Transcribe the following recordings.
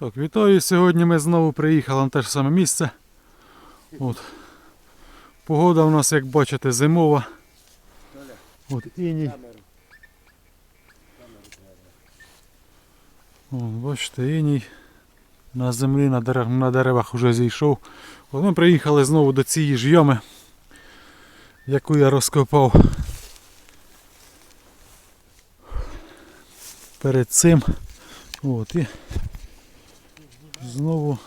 Так, вітаю. Сьогодні ми знову приїхали на те ж саме місце. От. Погода у нас, як бачите, зимова. От іній. О, бачите, іній. На землі, на, дерев, на деревах вже зійшов. От ми приїхали знову до цієї ж ями, яку я розкопав. Перед цим. От і знову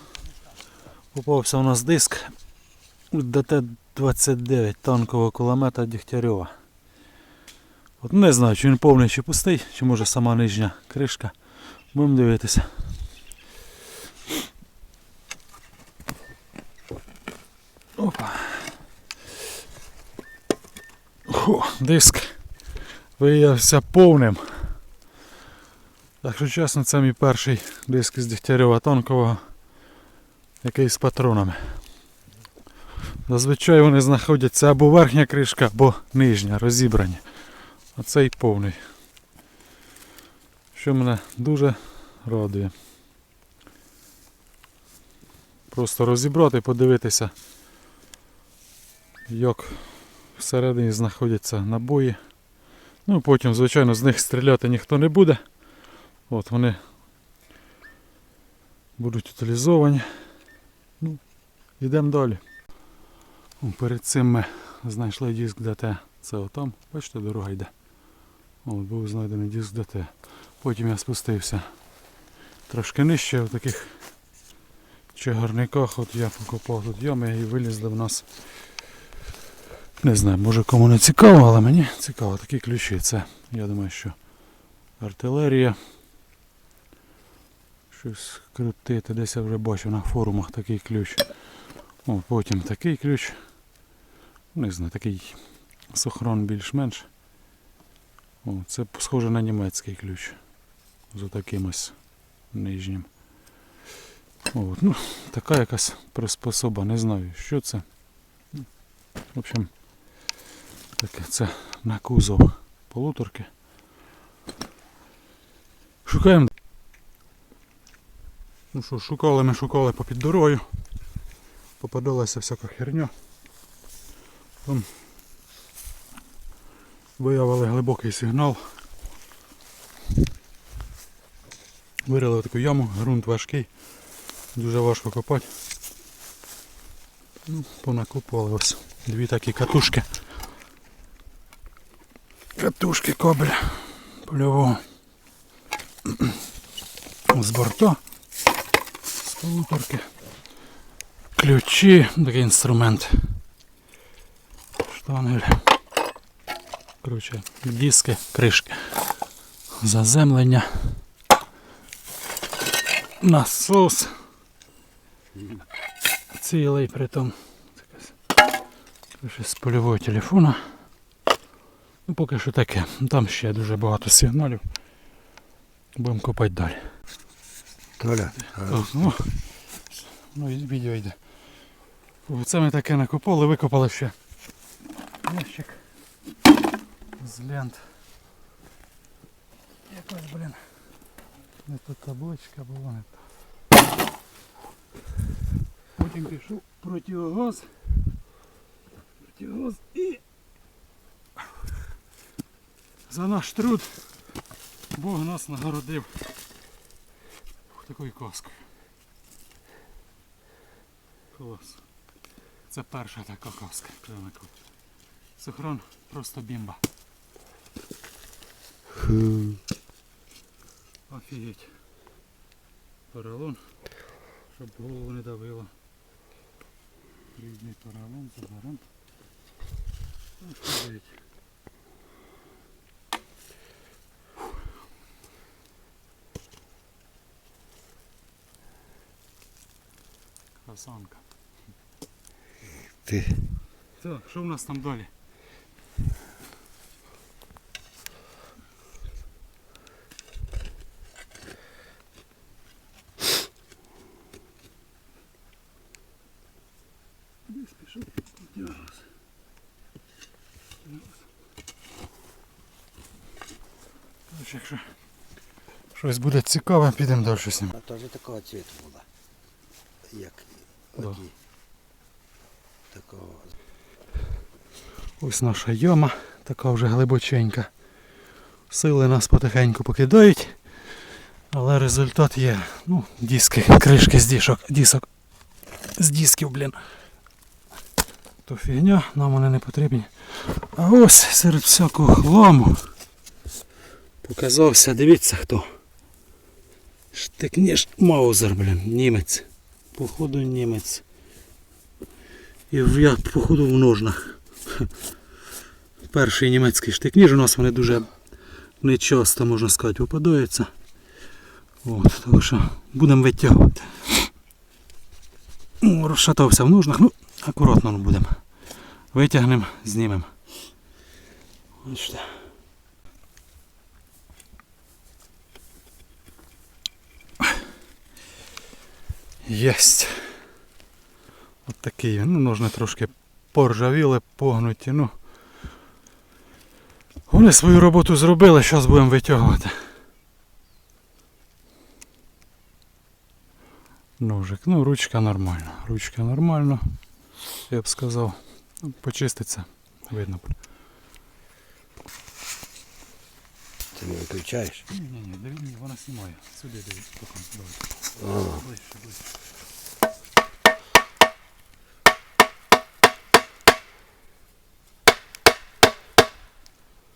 попався у нас диск ДТ-29 танкового кулемета Дігтярьова. От не знаю, чи він повний чи пустий, чи може сама нижня кришка. Будемо дивитися. Опа. Хо, диск виявився повним. Якщо чесно, це мій перший диск з Дігтярьова танкового, який з патронами. Зазвичай вони знаходяться або верхня кришка, або нижня, розібрані. А цей повний. Що мене дуже радує. Просто розібрати, подивитися, як всередині знаходяться набої. Ну потім, звичайно, з них стріляти ніхто не буде. От вони будуть утилізовані. Ну, йдемо далі. Перед цим ми знайшли диск ДТ. Це отам, бачите, дорога йде. От, був знайдений диск ДТ. Потім я спустився трошки нижче в таких чагарниках. От я покопав тут ями і вилізли в нас. Не знаю, може кому не цікаво, але мені цікаво. Такі ключі. Це, я думаю, що артилерія. Щось крутити. Десь я вже бачив на форумах такий ключ. О, потім такий ключ. Не знаю, такий сохрон більш-менш. О, це схоже на німецький ключ. З таким ось нижнім. От, ну, така якась приспособа, не знаю, що це. В общем, таке це на кузов полуторки. Шукаємо. Ну що, шукали ми шукали попід дорогою. Попадалася всяка херня. Там виявили глибокий сигнал. Вирили таку яму, ґрунт важкий, дуже важко копати. Ну, понакопували ось дві такі катушки. Катушки кабеля польового. З борта, з полуторки. Ключі, такий інструмент. Штангель. Коротше, диски, кришки. Заземлення. Насос. Цілий притом. З польового телефона. Ну, поки що таке. Там ще дуже багато сигналів. Будемо копати далі. Толя, ну, ну і відео йде. Оце ми таке накопали, викопали ще ящик з лент. Якось, блін. Не то табличка була, не то. Потім пішов противогаз. Противогаз і за наш труд Бог нас нагородив такою каскою. Клас. Це перша така каска. прямо-таки. Сохрон просто бімба. Офігеть. Поролон, щоб голову не давило. Різний поролон, заберем. Офігеть. Красанка. ти Так, що в нас там далі? Десь пішов протягаз. Короче, якщо Щось буде цікаве, підемо далі з ним. Вона теж такого цвіту була. Як Оті. Такого. Ось наша яма, така вже глибоченька. Сили нас потихеньку покидають. Але результат є. Ну, диски, кришки з дішок, дісок. З дисків, блін. То фігня, нам вони не потрібні. А ось серед всякого хламу. Показався, дивіться хто. Штикніш Маузер, блін, німець. Походу німець. І я походу в ножнах. Перший німецький штикніж у нас вони дуже нечасто, можна сказати, попадаються. От, так що будемо витягувати. О, розшатався в ножнах, ну, акуратно ну, будемо. Витягнемо, знімемо. Бачите. Єсть. От такий він. Ну, ножни трошки поржавіли, погнуті. Ну. Вони свою роботу зробили, зараз будемо витягувати. Ножик. Ну, ручка нормальна. Ручка нормальна. Я б сказав. Почиститься. Видно. Ти не виключаєш? Ні, ні, ні, диві, ні, вона знімає. Сюди дивись, поки. Давай. О, Ближче, ближче.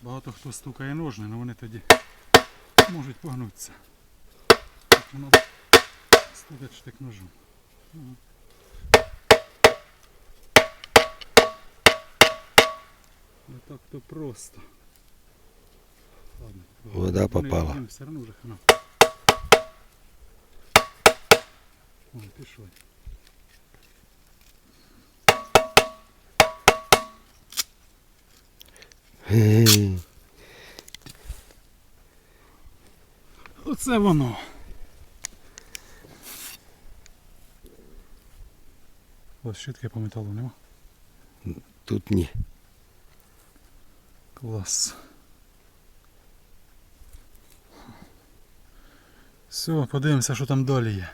Багато хто стукає ножни, але вони тоді можуть погнутися. Так воно стукать штик ножом. Ага. Не так то просто. Ладно. Вода попала. Вони- Все одно вже хана. О, пішли. Ге-ге. Оце воно. Ось щітки по металу нема. Тут ні. Клас. Все, подивимося, що там далі є.